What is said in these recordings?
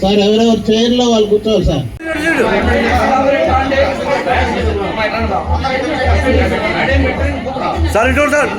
Sir ఎవరెవరు చైర్లో వాళ్ళు కూర్చోవాలి సార్ సార్ ఇటు సార్.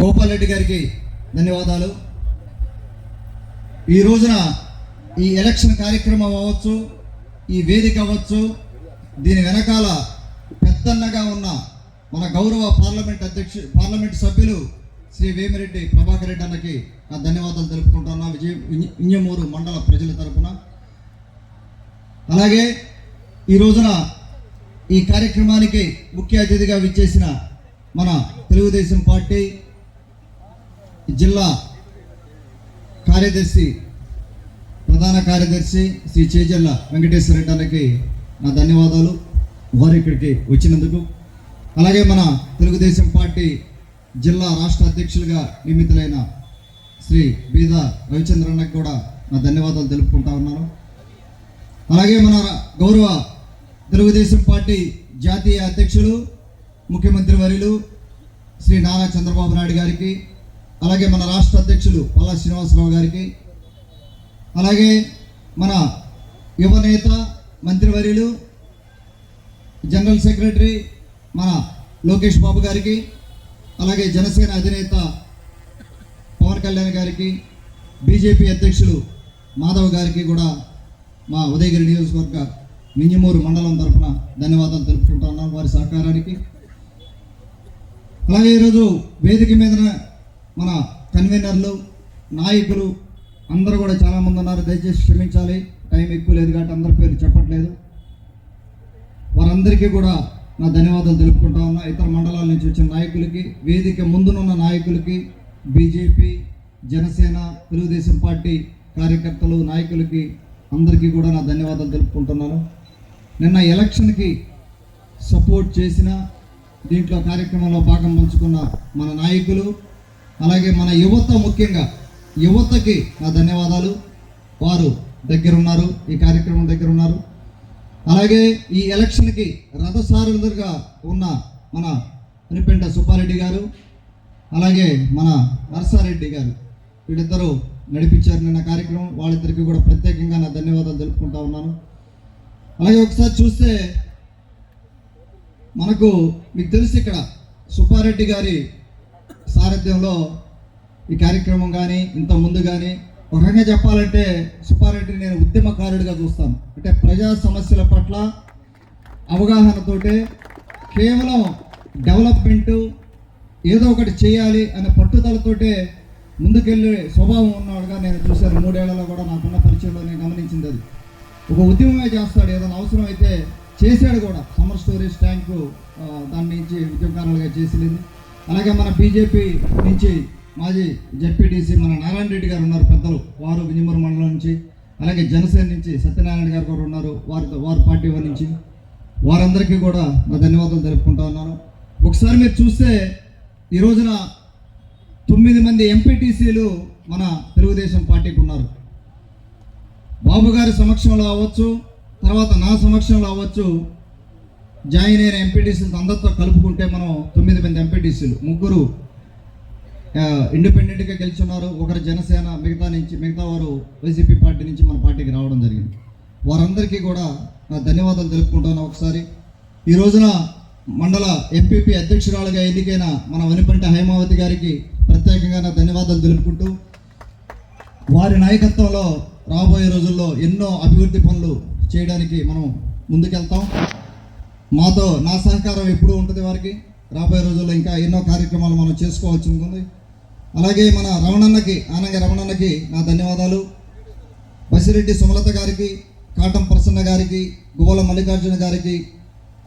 గోపాల్ రెడ్డి గారికి ధన్యవాదాలు. ఈ రోజున ఈ ఎలక్షన్ కార్యక్రమం అవ్వచ్చు ఈ వేదిక అవ్వచ్చు దీని వెనకాల పెద్దన్నగా ఉన్న మన గౌరవ పార్లమెంట్ అధ్యక్షు పార్లమెంట్ సభ్యులు శ్రీ వేమిరెడ్డి ప్రభాకర్ రెడ్డి అన్నకి నా ధన్యవాదాలు తెలుపుకుంటున్నా. విజయ ఇంజమూరు మండల ప్రజల తరఫున అలాగే ఈ రోజున ఈ కార్యక్రమానికి ముఖ్య అతిథిగా విచ్చేసిన మన తెలుగుదేశం పార్టీ జిల్లా కార్యదర్శి ప్రధాన కార్యదర్శి శ్రీ చేజల్ల వెంకటేశ్వర రెడ్డి నా ధన్యవాదాలు. వారు ఇక్కడికి వచ్చినందుకు. అలాగే మన తెలుగుదేశం పార్టీ జిల్లా రాష్ట్ర అధ్యక్షులుగా నియమితులైన శ్రీ బీద రవిచంద్రన్నకు కూడా నా ధన్యవాదాలు తెలుపుకుంటా ఉన్నాను. అలాగే మన గౌరవ తెలుగుదేశం పార్టీ జాతీయ అధ్యక్షులు ముఖ్యమంత్రి వర్యులు శ్రీ నారా చంద్రబాబు నాయుడు గారికి అలాగే మన రాష్ట్ర అధ్యక్షులు పల్లా శ్రీనివాసరావు గారికి అలాగే మన యువనేత మంత్రివర్యులు జనరల్ సెక్రటరీ మన లోకేష్ బాబు గారికి అలాగే జనసేన అధినేత పవన్ కళ్యాణ్ గారికి బీజేపీ అధ్యక్షులు మాధవ్ గారికి కూడా మా ఉదయగిరి నియోజకవర్గ మింజమూరు మండలం తరఫున ధన్యవాదాలు తెలుపుకుంటా ఉన్నాం వారి సహకారానికి. అలాగే ఈరోజు వేదిక మీద మన కన్వీనర్లు నాయకులు అందరూ కూడా చాలామంది ఉన్నారు. దయచేసి క్షమించాలి. టైం ఎక్కువ లేదు కాబట్టి అందరి పేరు చెప్పట్లేదు. వారందరికీ కూడా నా ధన్యవాదాలు తెలుపుకుంటా ఉన్నా. ఇతర మండలాల నుంచి వచ్చిన నాయకులకి వేదిక ముందునున్న నాయకులకి బీజేపీ జనసేన తెలుగుదేశం పార్టీ కార్యకర్తలు నాయకులకి అందరికీ కూడా నా ధన్యవాదాలు తెలుపుకుంటున్నాను. నిన్న ఎలక్షన్కి సపోర్ట్ చేసిన దీంట్లో కార్యక్రమంలో భాగం పంచుకున్న మన నాయకులు అలాగే మన యువత ముఖ్యంగా యువతకి నా ధన్యవాదాలు. వారు దగ్గరున్నారు ఈ కార్యక్రమం దగ్గర ఉన్నారు అలాగే ఈ ఎలక్షన్కి రథసారథులుగా ఉన్న మన అనిపెంట సుబ్బారెడ్డి గారు అలాగే మన నర్సారెడ్డి గారు. వీళ్ళిద్దరూ నడిపించారు నిన్న కార్యక్రమం. వాళ్ళిద్దరికీ కూడా ప్రత్యేకంగా నా ధన్యవాదాలు తెలుపుకుంటా ఉన్నాను. అలాగే ఒకసారి చూస్తే మనకు మీకు తెలుసు ఇక్కడ సుబ్బారెడ్డి గారి సారథ్యంలో ఈ కార్యక్రమం కానీ ఇంత ముందు కానీ ఒక రకంగా చెప్పాలంటే సుబ్బారెడ్డిని నేను ఉద్యమకారుడిగా చూస్తాను. అంటే ప్రజా సమస్యల పట్ల అవగాహనతోటే కేవలం డెవలప్మెంట్ ఏదో ఒకటి చేయాలి అనే పట్టుదలతోటే ముందుకెళ్ళే స్వభావం ఉన్నవాడుగా నేను చూశాను. మూడేళ్ళలో కూడా నాకున్న పరిచయంలో నేను గమనించింది అది. ఒక ఉద్యమమే చేస్తాడు. ఏదైనా అవసరం అయితే చేశాడు కూడా. సమ్మర్ స్టోరేజ్ ట్యాంకు దాని నుంచి ఉద్యమకారులుగా చేసింది అలాగే మన బీజేపీ నుంచి మాజీ జడ్పీటీసీ మన నారాయణ రెడ్డి గారు ఉన్నారు పెద్దలు. వారు వినిమూరు మండలం నుంచి అలాగే జనసేన నుంచి సత్యనారాయణ గారు కూడా ఉన్నారు. వారితో వారి పార్టీ వారి నుంచి. వారందరికీ కూడా నా ధన్యవాదాలు తెలుపుకుంటా ఉన్నాను. ఒకసారి మీరు చూస్తే ఈ రోజున తొమ్మిది మంది ఎంపీటీసీలు మన తెలుగుదేశం పార్టీకి ఉన్నారు. బాబు గారి సమక్షంలో అవ్వచ్చు తర్వాత నా సమక్షంలో అవ్వచ్చు జాయిన్ అయిన ఎంపీటీసీలు అందరితో కలుపుకుంటే మనం తొమ్మిది మంది ఎంపీటీసీలు ముగ్గురు ఇండిపెండెంట్గా గెలుచున్నారు. ఒకరు జనసేన మిగతా నుంచి మిగతా వారు వైసీపీ పార్టీ నుంచి మన పార్టీకి రావడం జరిగింది. వారందరికీ కూడా నా ధన్యవాదాలు తెలుపుకుంటాను ఒకసారి. ఈ రోజున మండల ఎంపీపీ అధ్యక్షురాలుగా ఎన్నికైన మన వనిపంటి హైమావతి గారికి ప్రత్యేకంగా నా ధన్యవాదాలు తెలుపుకుంటూ వారి నాయకత్వంలో రాబోయే రోజుల్లో ఎన్నో అభివృద్ధి పనులు చేయడానికి మనం ముందుకెళ్తాం. మాతో నా సహకారం ఎప్పుడూ ఉంటుంది వారికి. రాబోయే రోజుల్లో ఇంకా ఎన్నో కార్యక్రమాలు మనం చేసుకోవాల్సి ఉంటుంది. అలాగే మన రమణన్నకి ఆనంగ రమణన్నకి నా ధన్యవాదాలు. బసిరెడ్డి సుమలత గారికి కాటం ప్రసన్న గారికి గోల మల్లికార్జున గారికి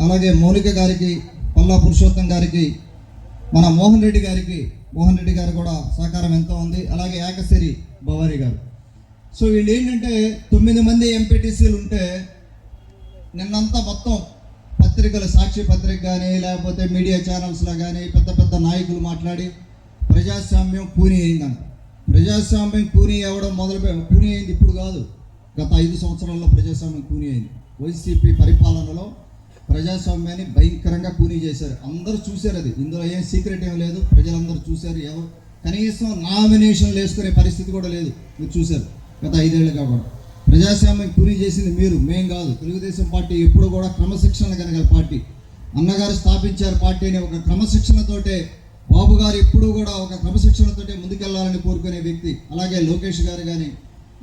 అలాగే మౌనిక గారికి పల్లా పురుషోత్తం గారికి మన మోహన్ రెడ్డి గారికి మోహన్ రెడ్డి గారు కూడా సహకారం ఎంతో ఉంది. అలాగే ఏకసిరి భవారి గారు. సో వీళ్ళు ఏంటంటే తొమ్మిది మంది ఎంపీటీసీలు ఉంటే నిన్నంతా మొత్తం పత్రికలు సాక్షి పత్రిక కానీ లేకపోతే మీడియా ఛానల్స్లో కానీ పెద్ద పెద్ద నాయకులు మాట్లాడి ప్రజాస్వామ్యం పూని అయిందంట ప్రజాస్వామ్యం కూని అవ్వడం మొదలు కూని అయింది ఇప్పుడు కాదు. గత ఐదు సంవత్సరాల్లో ప్రజాస్వామ్యం కూని అయింది. వైసీపీ పరిపాలనలో ప్రజాస్వామ్యాన్ని భయంకరంగా కూనీ చేశారు. అందరూ చూశారు అది. ఇందులో ఏం సీక్రెట్ ఏం లేదు. ప్రజలందరూ చూశారు. ఎవరు కనీసం నామినేషన్లు వేసుకునే పరిస్థితి కూడా లేదు. మీరు చూశారు. గత ఐదేళ్ళు కూడా. ప్రజాస్వామ్యం కూనీ చేసింది మీరు మేం కాదు. తెలుగుదేశం పార్టీ ఎప్పుడు కూడా క్రమశిక్షణ కనుగల పార్టీ. అన్నగారు స్థాపించారు పార్టీని ఒక క్రమశిక్షణతోటే బాబు గారు ఎప్పుడూ కూడా ఒక క్రమశిక్షణతోటే ముందుకెళ్ళాలని కోరుకునే వ్యక్తి. అలాగే లోకేష్ గారు కానీ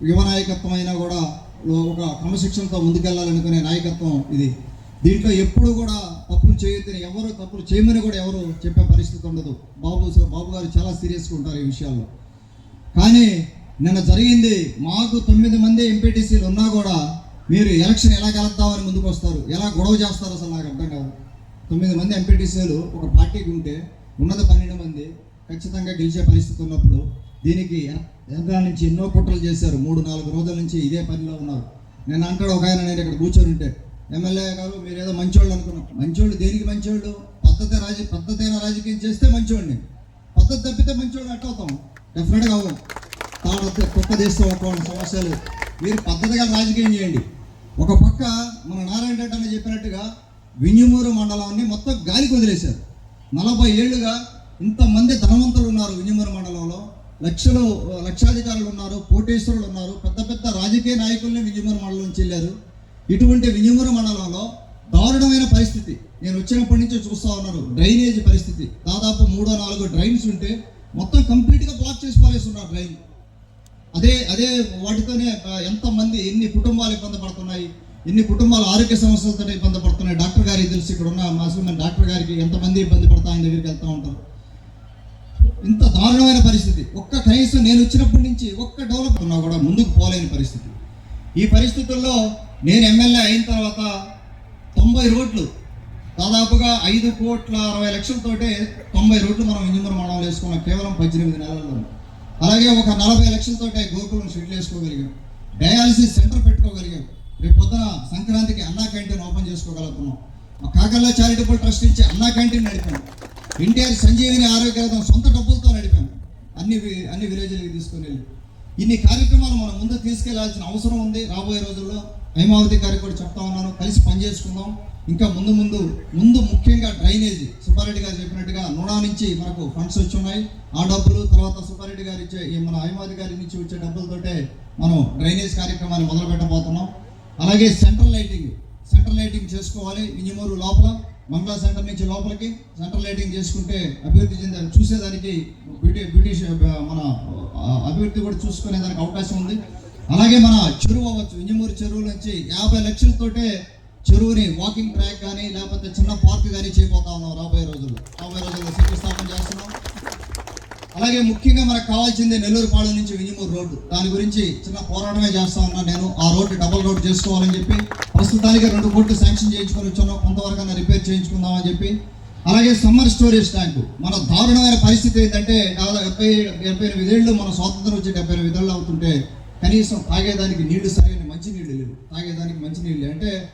యువ నాయకత్వం అయినా కూడా ఒక క్రమశిక్షణతో ముందుకెళ్ళాలనుకునే నాయకత్వం ఇది. దీంట్లో ఎప్పుడు కూడా తప్పులు చేయొద్దని ఎవరు తప్పులు చేయమని కూడా ఎవరు చెప్పే పరిస్థితి ఉండదు. బాబు బాబు గారు చాలా సీరియస్గా ఉంటారు ఈ విషయాల్లో. కానీ నిన్న జరిగింది మాకు తొమ్మిది మంది ఎంపీటీసీలు ఉన్నా కూడా మీరు ఎలక్షన్ ఎలా గెలుద్దామని ముందుకు వస్తారు ఎలా గొడవ చేస్తారు అసలు నాకు అర్థం కాదు. తొమ్మిది మంది ఎంపీటీసీలు ఒక పార్టీకి ఉంటే ఉన్నది పన్నెండు మంది ఖచ్చితంగా గెలిచే పరిస్థితి ఉన్నప్పుడు దీనికి ఎనకాల నుంచి ఎన్నో కుట్రలు చేశారు మూడు నాలుగు రోజుల నుంచి ఇదే పనిలో ఉన్నారు. నేను అంటాడు ఒక ఆయన నేను ఇక్కడ కూర్చొని ఉంటే ఎమ్మెల్యే గారు మీరు ఏదో మంచోళ్ళు అనుకున్నాం మంచోళ్ళు దేనికి మంచోళ్ళు? పద్ధతి రాజ పద్ధతైన రాజకీయం చేస్తే మంచోడిని. పద్ధతి తప్పితే మంచోళ్ళు అట్టవుతాం డెఫినెట్గా అవ్వం. తాడొస్తే కుక్క తీస్తే ఒక సమస్యలు మీరు పద్ధతిగా రాజకీయం చేయండి. ఒక పక్క మన నారాయణ రెడ్డి అని చెప్పినట్టుగా వింజమూరు మండలాన్ని మొత్తం గాలికి వదిలేశారు. నలభై ఏళ్ళుగా ఇంతమంది ధనవంతులు ఉన్నారు వింజమూరు మండలంలో. లక్షలు లక్షాధికారులు ఉన్నారు కోటేశ్వరులు ఉన్నారు. పెద్ద పెద్ద రాజకీయ నాయకుల్ని వింజమూరు మండలం నుంచి వెళ్ళారు. ఇటువంటి వింజమూరు మండలంలో దారుణమైన పరిస్థితి. నేను వచ్చినప్పటి నుంచి చూస్తూ ఉన్నాను. డ్రైనేజ్ పరిస్థితి. దాదాపు మూడో నాలుగో డ్రైన్స్ ఉంటే మొత్తం కంప్లీట్గా బ్లాక్ చేసి పారేస్తున్నారు డ్రైన్. అదే అదే వాటితోనే ఎంతమంది ఎన్ని కుటుంబాలు ఇబ్బంది పడుతున్నాయి ఎన్ని కుటుంబాలు ఆరోగ్య సమస్యలతో ఇబ్బంది పడుతున్నాయి. డాక్టర్ గారికి తెలుసు ఇక్కడ ఉన్న మాస్టర్ డాక్టర్ గారికి ఎంతమంది ఇబ్బంది పడతా ఆయన దగ్గరికి వెళ్తూ ఉంటారు. ఇంత దారుణమైన పరిస్థితి. ఒక్క కనీసం నేను వచ్చినప్పటి నుంచి ఒక్క డెవలప్ ఉన్నా కూడా ముందుకు పోలేని పరిస్థితి. ఈ పరిస్థితుల్లో నేను ఎమ్మెల్యే అయిన తర్వాత తొంభై రోడ్లు దాదాపుగా ఐదు కోట్ల అరవై లక్షలతోటే తొంభై రోడ్లు మనం ఇంజనీర్ మండలం వేసుకున్నాం కేవలం పద్దెనిమిది నెలల్లో అలాగే ఒక నలభై లక్షలతోటే గోకులం షెడ్లు వేసుకోగలిగాం డయాలసిస్ సెంటర్ పెట్టుకోగలిగాం. రేపు పొద్దున సంక్రాంతికి అన్నా క్యాంటీన్ ఓపెన్ చేసుకోగలుగుతున్నాం. మా కాకర్ల చారిటబుల్ ట్రస్ట్ ఇచ్చి అన్నా క్యాంటీన్ నడిపాం. ఎన్టీఆర్ సంజీవిని ఆరోగ్యం సొంత డబ్బులతో నడిపాం. అన్ని అన్ని విలేజ్లకి తీసుకొని వెళ్ళి. ఇన్ని కార్యక్రమాలు మనం ముందు తీసుకెళ్ళాల్సిన అవసరం ఉంది. రాబోయే రోజుల్లో హైమావతి గారికి కూడా చెప్తా ఉన్నాను కలిసి పనిచేసుకుందాం ఇంకా ముందు ముందు ముందు ముఖ్యంగా డ్రైనేజ్. సుబ్బారెడ్డి గారు చెప్పినట్టుగా నూడా నుంచి మనకు ఫండ్స్ వచ్చి ఉన్నాయి ఆ డబ్బులు తర్వాత సుబ్బారెడ్డి గారు ఇచ్చే మన హైమావతి గారి నుంచి వచ్చే డబ్బులతోటే మనం డ్రైనేజ్ కార్యక్రమాన్ని మొదలు పెట్టబోతున్నాం అలాగే సెంట్రల్ లైటింగ్. సెంట్రల్ లైటింగ్ చేసుకోవాలి ఇంజమూరు లోపల మంగళ సెంటర్ నుంచి లోపలికి. సెంట్రల్ లైటింగ్ చేసుకుంటే అభివృద్ధి చెందారు. చూసేదానికి బ్రిటిష్ బ్యూటిష్ మన అభివృద్ధి కూడా చూసుకునే దానికి అవకాశం ఉంది. అలాగే మన చెరువు అవ్వచ్చు ఇంజమూరు చెరువు నుంచి యాభై లక్షలతోటే చెరువుని వాకింగ్ ట్రాక్ కానీ లేకపోతే చిన్న పార్క్ కానీ చేయబోతా ఉన్నాం రాబోయే రోజుల్లో. రాబోయే రోజుల్లో శంకుస్థాపన చేస్తున్నాం. అలాగే ముఖ్యంగా మనకు కావాల్సింది నెల్లూరు పాడు నుంచి వినిమూరు రోడ్డు. దాని గురించి చిన్న పోరాటమే చేస్తా ఉన్నా నేను. ఆ రోడ్డు డబుల్ రోడ్డు చేసుకోవాలని చెప్పి ప్రస్తుతానికి రెండు కోట్లు శాంక్షన్ చేయించుకొని వచ్చాను. కొంతవరకు రిపేర్ చేయించుకుందామని చెప్పి. అలాగే సమ్మర్ స్టోరేజ్ ట్యాంకు మన దారుణమైన పరిస్థితి ఏంటంటే డెబ్బై డెబ్బై ఎనిమిది మన స్వాతంత్రం వచ్చి డెబ్బై ఎనిమిది ఏళ్ళు అవుతుంటే కనీసం తాగేదానికి నీళ్ళు సరైన మంచి నీళ్ళు లేవు. తాగేదానికి మంచి నీళ్ళు అంటే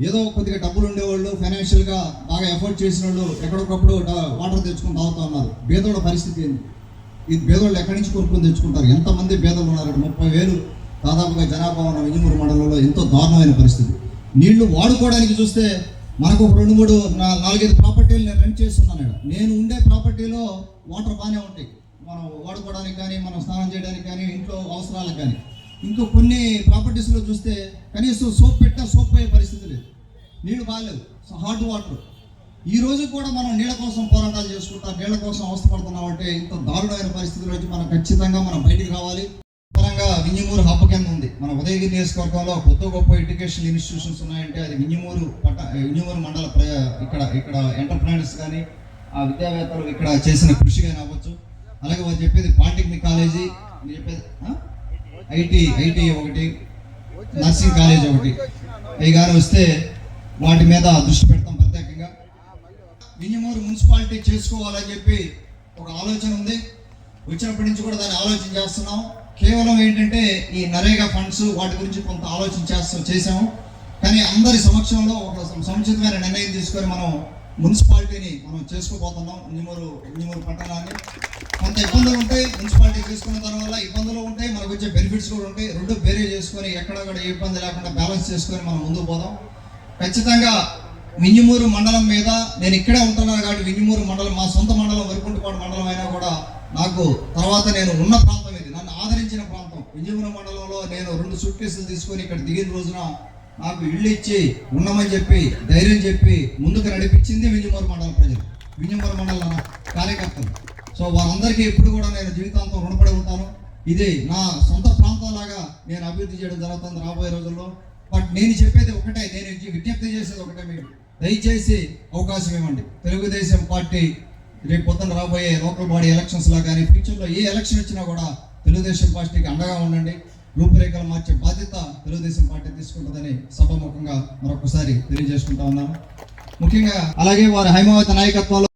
ఏదో కొద్దిగా డబ్బులు ఉండేవాళ్ళు ఫైనాన్షియల్గా బాగా ఎఫర్ట్ చేసిన వాళ్ళు ఎక్కడొకప్పుడు వాటర్ తెచ్చుకొని తాగుతూ ఉన్నారు. బేదోళ్ళ పరిస్థితి ఏంది? ఈ బేదోళ్ళు ఎక్కడి నుంచి కొనుక్కొని తెచ్చుకుంటారు? ఎంతమంది బేదలు ఉన్నారు ముప్పై వేలు దాదాపుగా జనాభా ఉన్న విజయమూరు మండలంలో ఎంతో దారుణమైన పరిస్థితి. నీళ్ళు వాడుకోవడానికి చూస్తే మనకు ఒక రెండు మూడు నా- నాలుగైదు ప్రాపర్టీలు నేను రెంట్ చేస్తున్నాను నేను ఉండే ప్రాపర్టీలో వాటర్ బాగానే ఉంటాయి. మనం వాడుకోవడానికి కానీ మనం స్నానం చేయడానికి కానీ ఇంట్లో అవసరాలకు కానీ. ఇంకా కొన్ని ప్రాపర్టీస్లో చూస్తే కనీసం సోప్ పెట్టినా సోప్ పోయే పరిస్థితి లేదు. నీళ్ళు బాగాలేదు హాట్ వాటర్ ఈ రోజు కూడా మనం నీళ్ళ కోసం పోరాటాలు చేసుకుంటాం నీళ్ళ కోసం అవస్థపడుతున్నాం అంటే ఇంత దారుణమైన పరిస్థితుల్లో మనం ఖచ్చితంగా మనం బయటికి రావాలి. పరంగా వింజమూరు హబ్బ కింద ఉంది. మన ఉదయగిరి నియోజకవర్గంలో కొత్త గొప్ప ఎడ్యుకేషన్ ఇన్స్టిట్యూషన్స్ ఉన్నాయంటే అది వింజమూరు పట్ట వింజమూరు మండల ప్ర- ఇక్కడ ఇక్కడ ఎంటర్ప్రైనర్స్ కానీ ఆ విద్యావేత్తలు ఇక్కడ చేసిన కృషి కానీ అవ్వచ్చు. అలాగే వారు చెప్పేది పాలిటెక్నిక్ కాలేజీ చెప్పేది ఐటీ ఐటీ ఒకటి నర్సింగ్ కాలేజ్ ఒకటి. అవి కానీ వస్తే వాటి మీద దృష్టి పెడతాం ప్రత్యేకంగా. మినిమూరు మున్సిపాలిటీ చేసుకోవాలని చెప్పి ఒక ఆలోచన ఉంది. వచ్చినప్పటి నుంచి కూడా దాన్ని ఆలోచన చేస్తున్నాం. కేవలం ఏంటంటే ఈ నరేగా ఫండ్స్ వాటి గురించి కొంత ఆలోచన చేస్తాం చేసాము కానీ అందరి సమక్షంలో ఒక సముచితమైన నిర్ణయం తీసుకొని మనం మున్సిపాలిటీని మనం చేసుకోబోతున్నాం. నిమ్మూరు నిమ్మూరు పట్టణాన్ని. కొంత ఇబ్బందులు ఉంటాయి మున్సిపాలిటీ చేసుకున్న దానివల్ల ఇబ్బందులు ఉంటాయి మనకు వచ్చే బెనిఫిట్స్ కూడా ఉంటాయి. రెండు బేరే చేసుకొని ఎక్కడ కూడా ఏ ఇబ్బంది లేకుండా బ్యాలెన్స్ చేసుకొని మనం ముందుకు పోదాం. ఖచ్చితంగా వింజమూరు మండలం మీద నేను ఇక్కడే ఉంటున్నాను కాబట్టి వింజమూరు మండలం మా సొంత మండలం వరికుంటపాడు మండలం అయినా కూడా నాకు తర్వాత నేను ఉన్న ప్రాంతం ఇది. నన్ను ఆదరించిన ప్రాంతం. వింజమూరు మండలంలో నేను రెండు సూట్ కేసులు తీసుకొని ఇక్కడ దిగిన రోజున నాకు ఇల్లు ఇచ్చి ఉన్నామని చెప్పి ధైర్యం చెప్పి ముందుకు నడిపించింది వింజమూరు మండలం ప్రజలు. వింజమూరు మండలం కార్యకర్తలు. సో వారందరికీ ఇప్పుడు కూడా నేను జీవితాంతం రుణపడి ఉంటాను. ఇది నా సొంత ప్రాంతం లాగా నేను అభివృద్ధి చేయడం జరుగుతుంది రాబోయే రోజుల్లో. బట్ నేను చెప్పేది ఒకటే నేను విజ్ఞప్తి చేసేది ఒకటే మీకు. దయచేసి అవకాశం ఇవ్వండి. తెలుగుదేశం పార్టీ రేపు పొద్దున రాబోయే లోకల్ బాడీ ఎలక్షన్స్లో కానీ ఫ్యూచర్లో ఏ ఎలక్షన్ వచ్చినా కూడా తెలుగుదేశం పార్టీకి అండగా ఉండండి. రూపురేఖలు మార్చే బాధ్యత తెలుగుదేశం పార్టీ తీసుకుంటుందని సభాముఖంగా మరొకసారి తెలియజేసుకుంటా ఉన్నాను. ముఖ్యంగా అలాగే వారి హైమావత నాయకత్వంలో